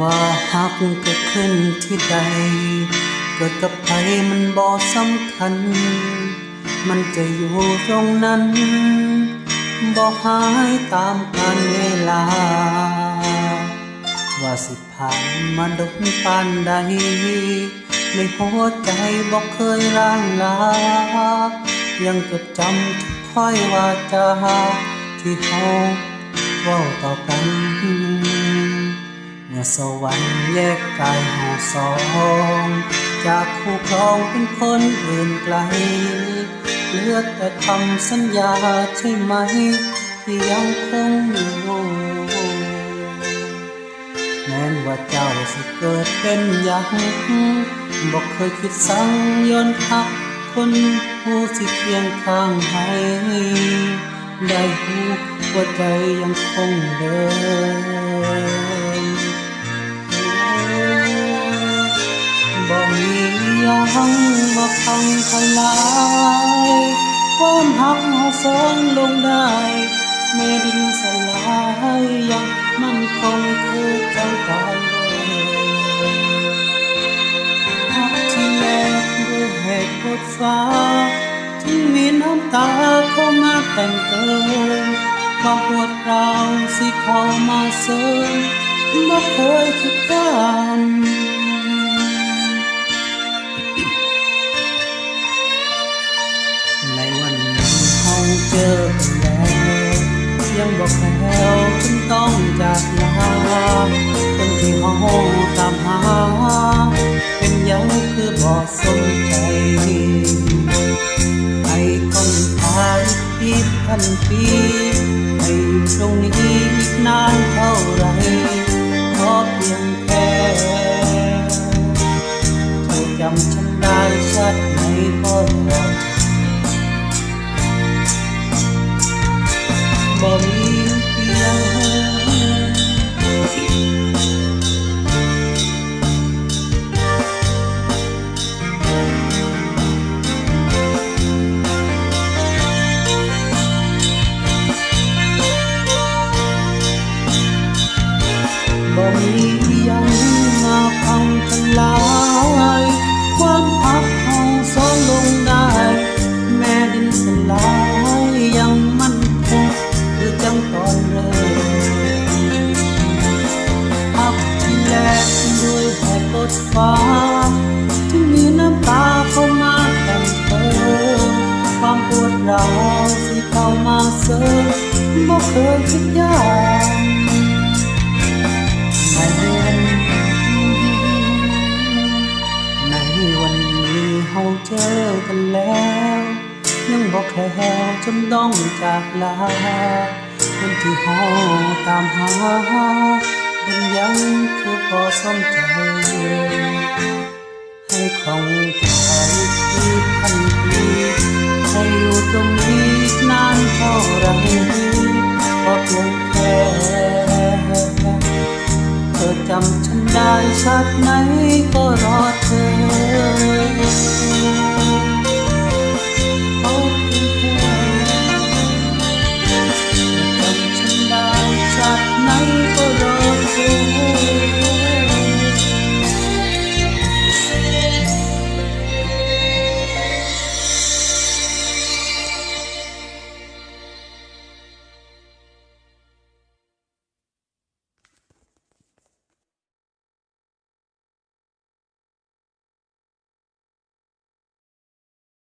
ว่าหากเกิดขึ้นที่ใด เกิดกับใครมันบ่สำคัญ มันจะอยู่ตรงนั้นบ่หายตามกาลเวลา ว่าสิผ่านมาดกปานใด ในหัวใจบอกเคยร่างลา ยังจดจำทุกถ้อยวาจาที่เฮาเว้าต่อกัน มื่อสวรรค์แยกกายเฮาสอง จากคู่ครองเป็นคนอื่นไกล เลือแต่คำสัญญาใช่ไหม ที่ยังคงอยู่แม้นว่าเจ้าสิเกิดเป็นหยังบอกเคยคิดสั่งย้อนพักคนผู้สิเคียงข้างให้ได้หูว่าใจยังคงเดิน พังทลายความหักเราสองลงได้เมื่อดินสลายยังมั่นคงคือจังตอนเลยหักที่แลกด้วยเหตุกดฟ้าถึงมีน้ำตาเข้ามาแต่งเติมความปวดร้าวสิเข้ามาเสริมบ่เคยคิดกัน ยังบอกแล้วจนต้องจากลาคนที่ห้องตามหา เป็นยังคือบอกสนใจไปคนทางที่พันปีไปตรงนี้ กดฟ้าที่มีน้ำตาเข้ามาแต่งเติมความปวดร้าวที่เข้ามาเสริมบ่เคยคิดยากในวันนี้เฮาเจอกันแล้วยังบอกแคล้วจนต้องจากลาคนที่เฮาตามหา มันยังคือพอสมใจ ให้ของใจยคือพันปีให้อยู่ตรงนี้นานเท่าไรก็เพียงแค่เธอจำฉันได้สักไหน